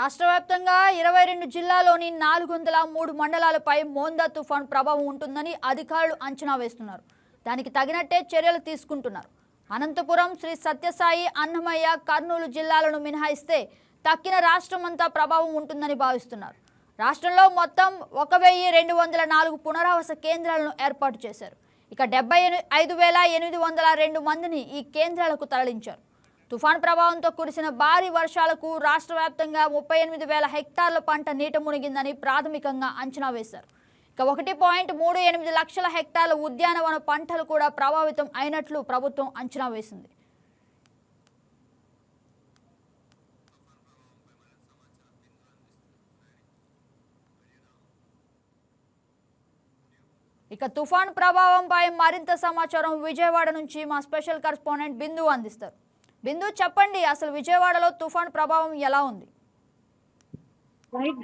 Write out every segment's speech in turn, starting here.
రాష్ట్ర వ్యాప్తంగా ఇరవై రెండు జిల్లాలోని నాలుగు వందల మూడు మండలాలపై మోందా తుఫాన్ ప్రభావం ఉంటుందని అధికారులు అంచనా వేస్తున్నారు. దానికి తగినట్టే చర్యలు తీసుకుంటున్నారు. అనంతపురం శ్రీ సత్యసాయి అన్నమయ్య కర్నూలు జిల్లాలను మినహాయిస్తే తక్కిన రాష్ట్రమంతా ప్రభావం ఉంటుందని భావిస్తున్నారు. రాష్ట్రంలో మొత్తం ఒక వెయ్యి రెండు వందల నాలుగు పునరావాస కేంద్రాలను ఏర్పాటు చేశారు. ఇక డెబ్బై ఐదు వేల ఎనిమిది వందల రెండు మందిని ఈ కేంద్రాలకు తరలించారు. తుఫాన్ ప్రభావంతో కురిసిన భారీ వర్షాలకు రాష్ట్ర వ్యాప్తంగా ముప్పై ఎనిమిది వేల హెక్టార్ల పంట నీట మునిగిందని ప్రాథమికంగా అంచనా వేశారు. ఇక ఒకటి పాయింట్ మూడు ఎనిమిది లక్షల హెక్టార్ల ఉద్యానవన పంటలు కూడా ప్రభావితం అయినట్లు ప్రభుత్వం అంచనా వేసింది. ఇక తుఫాన్ ప్రభావంపై మరింత సమాచారం విజయవాడ నుంచి మా స్పెషల్ కరెస్పాండెంట్ బిందు అందిస్తారు. బిందు చెప్పండి అసలు విజయవాడలో తుఫాన్ ప్రభావం ఎలా ఉంది?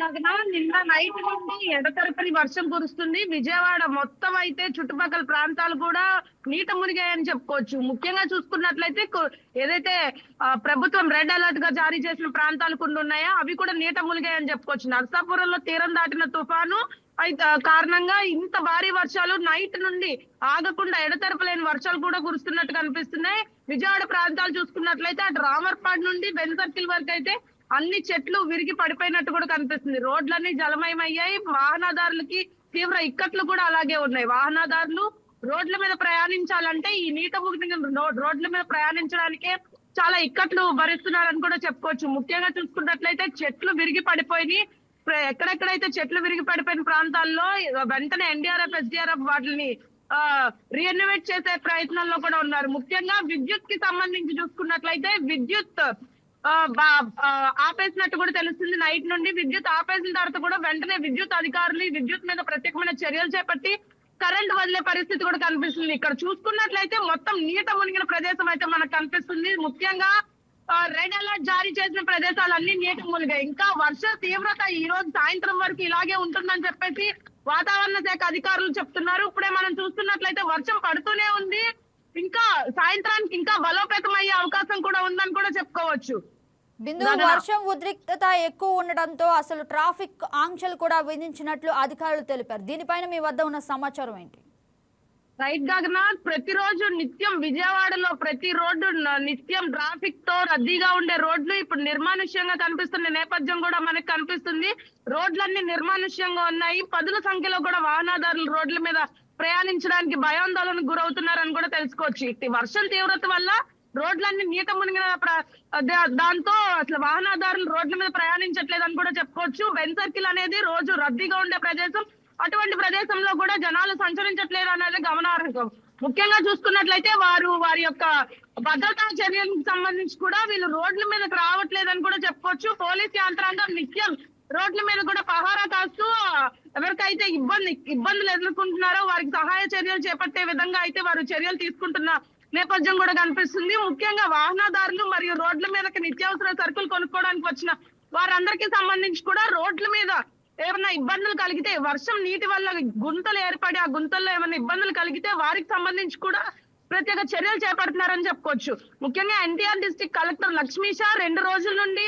కాకనా నిన్న నైట్ నుండి ఎడతెరపని వర్షం కురుస్తుంది. విజయవాడ మొత్తం అయితే చుట్టుపక్కల ప్రాంతాలు కూడా నీట మునిగాయని చెప్పుకోవచ్చు. ముఖ్యంగా చూసుకున్నట్లయితే ఏదైతే ప్రభుత్వం రెడ్ అలర్ట్గా జారీ చేసిన ప్రాంతాలు కొన్ని ఉన్నాయో అవి కూడా నీట మునిగాయని చెప్పుకోవచ్చు. నర్సాపురంలో తీరం దాటిన తుఫాను కారణంగా ఇంత భారీ వర్షాలు నైట్ నుండి ఆగకుండా ఎడతెరపలేని వర్షాలు కూడా కురుస్తున్నట్టు కనిపిస్తున్నాయి. విజయవాడ ప్రాంతాలు చూసుకున్నట్లయితే అటు రామర్పాడు నుండి బెన్ సర్కిల్ వరకు అయితే అన్ని చెట్లు విరిగి పడిపోయినట్టు కూడా కనిపిస్తుంది. రోడ్లన్నీ జలమయమయ్యాయి. వాహనదారులకి తీవ్ర ఇక్కట్లు కూడా అలాగే ఉన్నాయి. వాహనదారులు రోడ్ల మీద ప్రయాణించాలంటే ఈ నీట ముగిన రోడ్ల మీద ప్రయాణించడానికే చాలా ఇక్కట్లు భరిస్తున్నారని కూడా చెప్పుకోవచ్చు. ముఖ్యంగా చూసుకున్నట్లయితే చెట్లు విరిగి పడిపోయి ఎక్కడెక్కడైతే చెట్లు విరిగి పడిపోయిన ప్రాంతాల్లో వెంటనే ఎన్డీఆర్ఎఫ్ ఎస్డీఆర్ఎఫ్ వాటిని ఆ రీఎన్యువేట్ చేసే ప్రయత్నంలో కూడా ఉన్నారు. ముఖ్యంగా విద్యుత్కి సంబంధించి చూసుకున్నట్లయితే విద్యుత్ ఆపేసినట్టు కూడా తెలుస్తుంది. నైట్ నుండి విద్యుత్ ఆపేసిన తర్వాత కూడా వెంటనే విద్యుత్ అధికారులు విద్యుత్ మీద ప్రత్యేకమైన చర్యలు చేపట్టి కరెంట్ వదిలే పరిస్థితి కూడా కనిపిస్తుంది. ఇక్కడ చూసుకున్నట్లయితే మొత్తం నీట మునిగిన ప్రదేశం అయితే మనకు కనిపిస్తుంది. ముఖ్యంగా రెడ్ అలర్ట్ జారీ చేసిన ప్రదేశాలన్నీ నీట మునిగాయి ఇంకా వర్ష తీవ్రత ఈ రోజు సాయంత్రం వరకు ఇలాగే ఉంటుందని చెప్పేసి వాతావరణ శాఖ అధికారులు చెప్తున్నారు. ఇప్పుడే మనం చూస్తున్నట్లయితే వర్షం పడుతూనే ఉంది. ఇంకా సాయంత్రానికి ఇంకా బలోపేతం అయ్యే అవకాశం కూడా ఉందని కూడా చెప్పుకోవచ్చు. బిందు వర్షం ఉద్రిక్తత ఎక్కువ ఉండడంతో అసలు ట్రాఫిక్ ఆంక్షలు కూడా విధించినట్లు అధికారులు తెలిపారు. దీనిపైన మీ వద్ద ఉన్న సమాచారం ఏంటి? రైట్ గగనాథ్ ప్రతిరోజు నిత్యం విజయవాడలో ప్రతి రోడ్డు నిత్యం ట్రాఫిక్తో రద్దీగా ఉండే రోడ్లు ఇప్పుడు నిర్మానుష్యంగా కనిపిస్తున్న నేపథ్యం కూడా మనకు కనిపిస్తుంది. రోడ్లన్నీ నిర్మానుష్యంగా ఉన్నాయి. పదుల సంఖ్యలో కూడా వాహనదారులు రోడ్ల మీద ప్రయాణించడానికి భయాందోళనకు గురవుతున్నారని కూడా తెలుసుకోవచ్చు. ఇట్టి వర్షం తీవ్రత వల్ల రోడ్లన్నీ నీట మునిగిన ప్ర- దా- దాంతో అసలు వాహనదారులు రోడ్ల మీద ప్రయాణించట్లేదని కూడా చెప్పుకోవచ్చు. వెన్ సర్కిల్ అనేది రోజు రద్దీగా ఉండే ప్రదేశం. అటువంటి ప్రదేశంలో కూడా జనాలు సంచరించట్లేదు అనేది గమనార్హం. ముఖ్యంగా చూసుకున్నట్లయితే వారు వారి యొక్క భద్రతా చర్యలకు సంబంధించి కూడా వీళ్ళు రోడ్ల మీదకి రావట్లేదని కూడా చెప్పుకోవచ్చు పోలీస్ యంత్రాంగం నిత్యం రోడ్ల మీద కూడా పహారా కాస్తూ ఎవరికైతే ఇబ్బంది ఇబ్బందులు ఎదుర్కొంటున్నారో వారికి సహాయ చర్యలు చేపట్టే విధంగా అయితే వారు చర్యలు తీసుకుంటున్న నేపథ్యం కూడా కనిపిస్తుంది. ముఖ్యంగా వాహనదారులు మరియు రోడ్ల మీదకి నిత్యావసర సరుకులు కొనుక్కోవడానికి వచ్చిన వారందరికీ సంబంధించి కూడా రోడ్ల మీద ఏమైనా ఇబ్బందులు కలిగితే వర్షం నీటి వల్ల గుంతలు ఏర్పడి ఆ గుంతల్లో ఏమైనా ఇబ్బందులు కలిగితే వారికి సంబంధించి కూడా ప్రత్యేక చర్యలు చేపడుతున్నారని చెప్పుకోవచ్చు. ముఖ్యంగా NTR district collector Lakshmi Sha రెండు రోజుల నుండి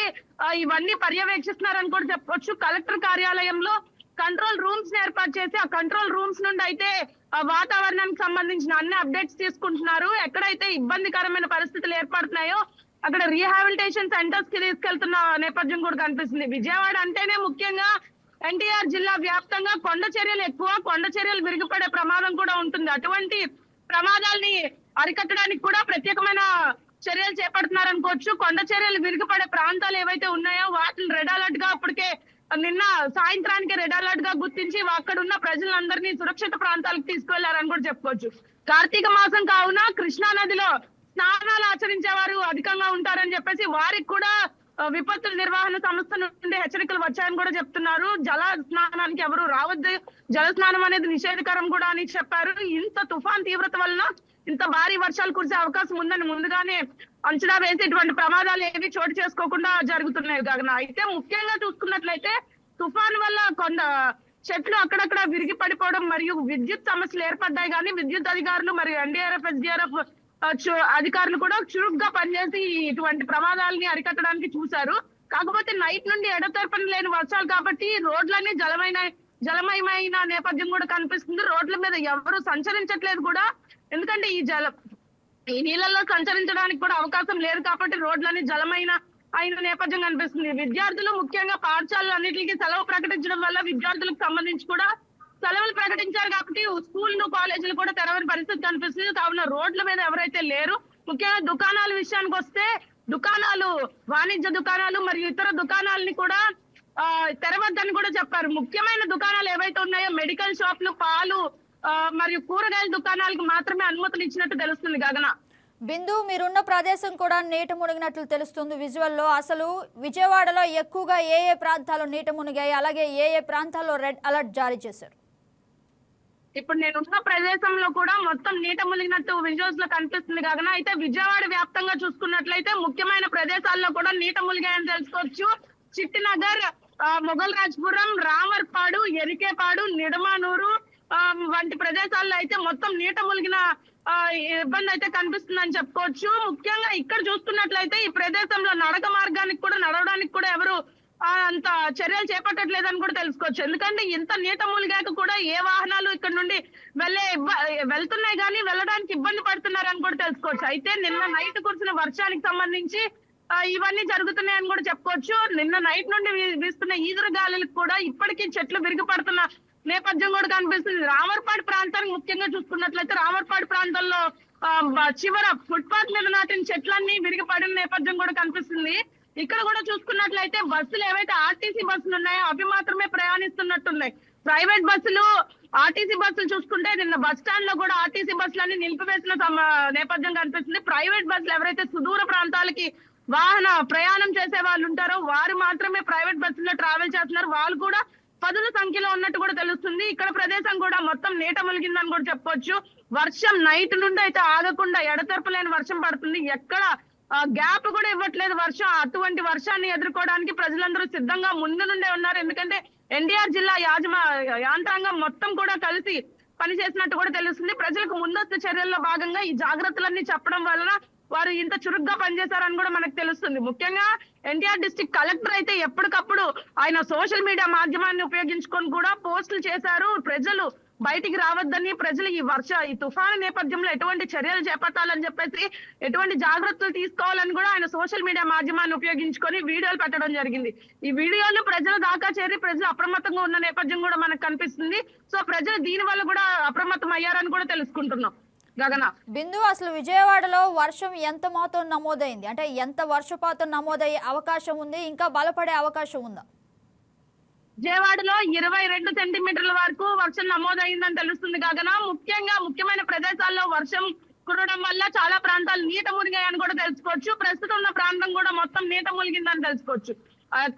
ఇవన్నీ పర్యవేక్షిస్తున్నారని కూడా చెప్పుకోవచ్చు కలెక్టర్ కార్యాలయంలో కంట్రోల్ రూమ్స్ ఏర్పాటు చేసి ఆ కంట్రోల్ రూమ్స్ నుండి అయితే ఆ వాతావరణానికి సంబంధించిన అన్ని అప్డేట్స్ తీసుకుంటున్నారు. ఎక్కడైతే ఇబ్బందికరమైన పరిస్థితులు ఏర్పడుతున్నాయో అక్కడ రీహాబిలిటేషన్ సెంటర్స్కి తీసుకెళ్తున్న నేపథ్యం కూడా కనిపిస్తుంది. విజయవాడ అంటేనే ముఖ్యంగా ఎన్టీఆర్ జిల్లా వ్యాప్తంగా కొండ చర్యలు ఎక్కువ కొండ చర్యలు విరిగిపడే ప్రమాదం కూడా ఉంటుంది. అటువంటి ప్రమాదాల్ని అరికట్టడానికి కూడా ప్రత్యేకమైన చర్యలు చేపడుతున్నారు అనుకోవచ్చు. కొండ చర్యలు విరిగిపడే ప్రాంతాలు ఏవైతే ఉన్నాయో వాటిని రెడ్ అలర్ట్గా అప్పటికే నిన్న సాయంత్రానికి రెడ్ అలర్ట్గా గుర్తించి అక్కడ ఉన్న ప్రజలందరినీ సురక్షిత ప్రాంతాలకు తీసుకువెళ్ళారని కూడా చెప్పుకోవచ్చు. కార్తీక మాసం కావున కృష్ణా నదిలో స్నానాలు ఆచరించే వారు అధికంగా ఉంటారని చెప్పేసి వారికి కూడా విపత్తుల నిర్వహణ సంస్థ నుండి హెచ్చరికలు వచ్చాయని కూడా చెప్తున్నారు. జల స్నానానికి ఎవరు రావద్దు. జల స్నానం అనేది నిషేధకరం కూడా అని చెప్పారు. ఇంత తుఫాన్ తీవ్రత వలన ఇంత భారీ వర్షాలు కురిసే అవకాశం ఉందని ముందుగానే అంచనా వేసి ఇటువంటి ప్రమాదాలు ఏవి చోటు చేసుకోకుండా జరుగుతున్నాయి గగన. అయితే ముఖ్యంగా చూసుకున్నట్లయితే తుఫాన్ వల్ల కొంత చెట్లు అక్కడక్కడ విరిగి పడిపోవడం మరియు విద్యుత్ సమస్యలు ఏర్పడ్డాయి కానీ విద్యుత్ అధికారులు మరియు ఎన్డీఆర్ఎఫ్ ఎస్డీఆర్ఎఫ్ అధికారులు కూడా చురుగ్గా పనిచేసి ఇటువంటి ప్రమాదాలని అరికట్టడానికి చూశారు. కాకపోతే నైట్ నుండి ఎడతెరపని లేని వర్షాలు కాబట్టి రోడ్లన్నీ జలమైన జలమయమైన నేపథ్యం కూడా కనిపిస్తుంది. రోడ్ల మీద ఎవరు సంచరించట్లేదు కూడా. ఎందుకంటే ఈ జల ఈ నీళ్ళల్లో సంచరించడానికి కూడా అవకాశం లేదు కాబట్టి రోడ్లన్నీ జలమైన అయిన నేపథ్యం కనిపిస్తుంది. విద్యార్థులు ముఖ్యంగా పాఠశాలలు అన్నిటికీ సెలవు ప్రకటించడం వల్ల విద్యార్థులకు సంబంధించి కూడా సెలవులు ప్రకటించారు కాబట్టి స్కూల్ కాలేజీలు కూడా తెరవని పరిస్థితి కనిపిస్తుంది. కావున రోడ్ల మీద ఎవరైతే లేరు ముఖ్యంగా దుకాణాల విషయానికి వస్తే దుకాణాలు వాణిజ్య దుకాణాలు మరియు ఇతర దుకాణాలని కూడా ఆ, తెరవద్దని కూడా చెప్పారు. ముఖ్యమైన దుకాణాలు ఏవైతే ఉన్నాయో మెడికల్ షాప్లు పాలు మరియు కూరగాయల దుకాణాలకు మాత్రమే అనుమతులు ఇచ్చినట్టు తెలుస్తుంది గగన. బిందు మీరున్న ప్రదేశం కూడా నీట మునిగినట్లు తెలుస్తుంది విజువల్లో. అసలు విజయవాడలో ఎక్కువగా ఏ ఏ ప్రాంతాలు నీట మునిగాయి? అలాగే ఏ ఏ ప్రాంతాల్లో రెడ్ అలర్ట్ జారీ చేశారు? ఇప్పుడు నేను ఉన్న ప్రదేశంలో కూడా మొత్తం నీట మునిగినట్టు విజువల్స్లో కనిపిస్తుంది కాగా అయితే విజయవాడ వ్యాప్తంగా చూసుకున్నట్లయితే ముఖ్యమైన ప్రదేశాల్లో కూడా నీట మునిగాయని తెలుసుకోవచ్చు. చిట్టినగర్ ఆ, మొఘల్ రాజ్పురం రామర్పాడు ఎరికేపాడు నిడమానూరు ఆ, వంటి ప్రదేశాల్లో అయితే మొత్తం నీట మునిగిన ఆ, ఇబ్బంది అయితే కనిపిస్తుందని చెప్పుకోవచ్చు. ముఖ్యంగా ఇక్కడ చూస్తున్నట్లయితే ఈ ప్రదేశంలో నడక మార్గానికి కూడా నడవడానికి కూడా ఎవరు అంత చర్యలు చేపట్టట్లేదని కూడా తెలుసుకోవచ్చు. ఎందుకంటే ఇంత నీట మూలిగాక కూడా ఏ వాహనాలు ఇక్కడ నుండి వెళ్ళే వెళ్తున్నాయి కానీ వెళ్ళడానికి ఇబ్బంది పడుతున్నారని కూడా తెలుసుకోవచ్చు. అయితే నిన్న నైట్ కురిసిన వర్షానికి సంబంధించి ఇవన్నీ జరుగుతున్నాయని కూడా చెప్పుకోవచ్చు. నిన్న నైట్ నుండి వీస్తున్న ఈదురు గాలులకు కూడా ఇప్పటికీ చెట్లు విరిగిపడుతున్న నేపథ్యం కూడా కనిపిస్తుంది. రామర్పాడు ప్రాంతానికి ముఖ్యంగా చూసుకున్నట్లయితే రామర్పాడు ప్రాంతంలో చివర ఫుట్పాత్ మీద నాటిన చెట్లన్నీ విరిగిపడిన నేపథ్యం కూడా కనిపిస్తుంది. ఇక్కడ కూడా చూసుకున్నట్లయితే బస్సులు ఏవైతే ఆర్టీసీ బస్సులు ఉన్నాయో అవి మాత్రమే ప్రయాణిస్తున్నట్టున్నాయి. ప్రైవేట్ బస్సులు ఆర్టీసీ బస్సులు చూసుకుంటే నిన్న బస్ స్టాండ్లో కూడా ఆర్టీసీ బస్సులన్నీ నిలిపివేసిన నేపథ్యం కనిపిస్తుంది ప్రైవేట్ బస్సులు ఎవరైతే సుదూర ప్రాంతాలకి వాహన ప్రయాణం చేసే వాళ్ళు ఉంటారో వారు మాత్రమే ప్రైవేట్ బస్సుల్లో ట్రావెల్ చేస్తున్నారు. వాళ్ళు కూడా పదుల సంఖ్యలో ఉన్నట్టు కూడా తెలుస్తుంది. ఇక్కడ ప్రదేశం కూడా మొత్తం నీట ములిగిందని కూడా చెప్పొచ్చు. వర్షం నైట్ నుండి అయితే ఆగకుండా ఎడతెరపలేని వర్షం పడుతుంది. ఎక్కడ గ్యాప్ కూడా ఇవ్వట్లేదు వర్షం అటువంటి వర్షాన్ని ఎదుర్కోవడానికి ప్రజలందరూ సిద్ధంగా ముందు నుండే ఉన్నారు. ఎందుకంటే ఎన్టీఆర్ జిల్లా యాజమా యాంత్రాంగం మొత్తం కూడా కలిసి పనిచేసినట్టు కూడా తెలుస్తుంది. ప్రజలకు ముందస్తు చర్యల్లో భాగంగా ఈ జాగ్రత్తలన్నీ చెప్పడం వలన వారు ఇంత చురుగ్గా పనిచేశారని కూడా మనకు తెలుస్తుంది. ముఖ్యంగా ఎన్టీఆర్ డిస్టిక్ కలెక్టర్ అయితే ఎప్పటికప్పుడు ఆయన సోషల్ మీడియా మాధ్యమాన్ని ఉపయోగించుకొని కూడా పోస్టులు చేశారు. ప్రజలు బయటికి రావద్దని ప్రజలు ఈ వర్ష ఈ తుఫాను నేపథ్యంలో ఎటువంటి చర్యలు చేపట్టాలని చెప్పేసి ఎటువంటి జాగ్రత్తలు తీసుకోవాలని కూడా ఆయన సోషల్ మీడియా మాధ్యమాన్ని ఉపయోగించుకొని వీడియోలు పెట్టడం జరిగింది. ఈ వీడియోలు ప్రజల దాకా చేరి ప్రజలు అప్రమత్తంగా ఉన్న నేపథ్యం కూడా మనకు కనిపిస్తుంది. సో ప్రజలు దీని వల్ల కూడా అప్రమత్తం అయ్యారని కూడా తెలుసుకుంటున్నాం. గగన. బిందు అసలు విజయవాడలో వర్షం ఎంత మొత్తం నమోదైంది? అంటే ఎంత వర్షపాతం నమోదయ్యే అవకాశం ఉంది? ఇంకా బలపడే అవకాశం ఉందా? విజయవాడలో ఇరవై రెండు సెంటీమీటర్ల వరకు వర్షం నమోదైందని తెలుస్తుంది కాగా ముఖ్యంగా ముఖ్యమైన ప్రదేశాల్లో వర్షం కురవడం వల్ల చాలా ప్రాంతాలు నీట మునిగాయని కూడా తెలుసుకోవచ్చు. ప్రస్తుతం ఉన్న ప్రాంతం కూడా మొత్తం నీట మునిగిందని తెలుసుకోవచ్చు.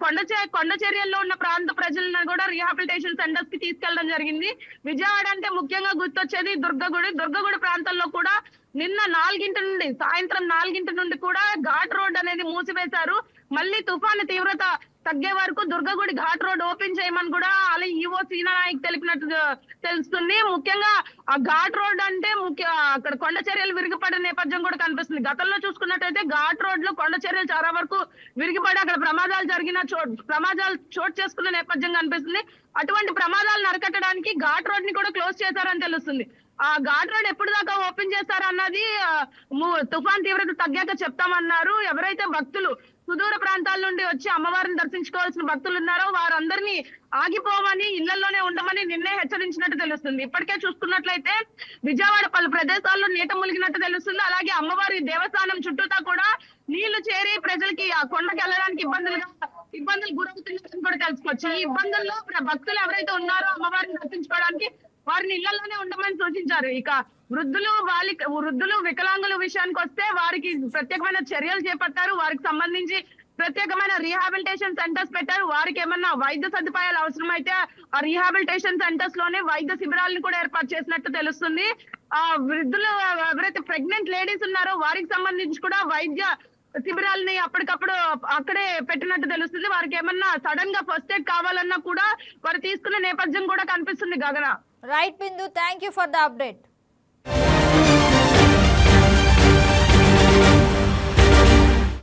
కొండచే కొండ కొండ చర్యల్లో ఉన్న ప్రాంత ప్రజలను కూడా రీహాబిలిటేషన్ సెంటర్స్కి తీసుకెళ్ళడం జరిగింది. విజయవాడ అంటే ముఖ్యంగా గుర్తొచ్చేది దుర్గగుడి. దుర్గగుడి ప్రాంతంలో కూడా నిన్న నాలుగింటి నుండి సాయంత్రం నాలుగింటి నుండి కూడా ఘాట్ రోడ్ అనేది మూసివేశారు. మళ్ళీ తుఫాను తీవ్రత తగ్గే వరకు దుర్గగుడి ఘాట్ రోడ్ ఓపెన్ చేయమని కూడా అలా ఈవో సీనా నాయక్ తెలిపినట్టు తెలుస్తుంది. ముఖ్యంగా ఆ ఘాట్ రోడ్ అంటే ముఖ్య అక్కడ కొండ చర్యలు విరిగిపడే నేపథ్యం కూడా కనిపిస్తుంది. గతంలో చూసుకున్నట్టయితే ఘాట్ రోడ్లో కొండ చర్యలు చాలా వరకు విరిగిపడి అక్కడ ప్రమాదాలు జరిగిన చోటు ప్రమాదాలు చోటు చేసుకున్న నేపథ్యం కనిపిస్తుంది. అటువంటి ప్రమాదాలను అరికట్టడానికి ఘాట్ రోడ్ని కూడా క్లోజ్ చేశారని తెలుస్తుంది. ఆ ఘాట్ రోడ్ ఎప్పుడు దాకా ఓపెన్ చేస్తారన్నది తుఫాన్ తీవ్రత తగ్గాక చెప్తామన్నారు. ఎవరైతే భక్తులు సుదూర ప్రాంతాల నుండి వచ్చి అమ్మవారిని దర్శించుకోవాల్సిన భక్తులు ఉన్నారో వారందరినీ ఆగిపోమని ఇళ్ళలోనే ఉండమని నిన్నే హెచ్చరించినట్టు తెలుస్తుంది. ఇప్పటికే చూసుకున్నట్లయితే విజయవాడ పలు ప్రదేశాల్లో నీట ములిగినట్టు తెలుస్తుంది. అలాగే అమ్మవారి దేవస్థానం చుట్టూతా కూడా నీళ్ళు చేరి ప్రజలకి ఆ కొండకి వెళ్ళడానికి ఇబ్బందులుగా ఇబ్బందులు గురవుతున్నట్టు కూడా తెలుసుకోవచ్చు. ఈ ఇబ్బందుల్లో భక్తులు ఎవరైతే ఉన్నారో అమ్మవారిని దర్శించుకోవడానికి ఉండమని ఇక వృద్ధులు బాలిక వృద్ధులు వికలాంగుల విషయానికి వస్తే వారికి ప్రత్యేకమైన చర్యలు చేపట్టారు. వారికి సంబంధించి ప్రత్యేకమైన రీహాబిలిటేషన్ సెంటర్స్ పెట్టారు. వారికి ఏమన్నా వైద్య సదుపాయాలు అవసరమైతే ఆ రీహాబిలిటేషన్ సెంటర్స్లోనే వైద్య శిబిరాలను కూడా ఏర్పాటు చేసినట్టు తెలుస్తుంది. ఆ వృద్ధులు ఎవరైతే ప్రెగ్నెంట్ లేడీస్ ఉన్నారో వారికి సంబంధించి కూడా వైద్య శిబిరాలని అప్పటికప్పుడు అక్కడే పెట్టినట్టు తెలుస్తుంది. వారికి ఏమన్నా సడన్గా ఫస్ట్ ఎయిడ్ కావాలన్నా కూడా వారు తీసుకునే నేపథ్యం కూడా కనిపిస్తుంది Gagana. Right Bindu thank you for the update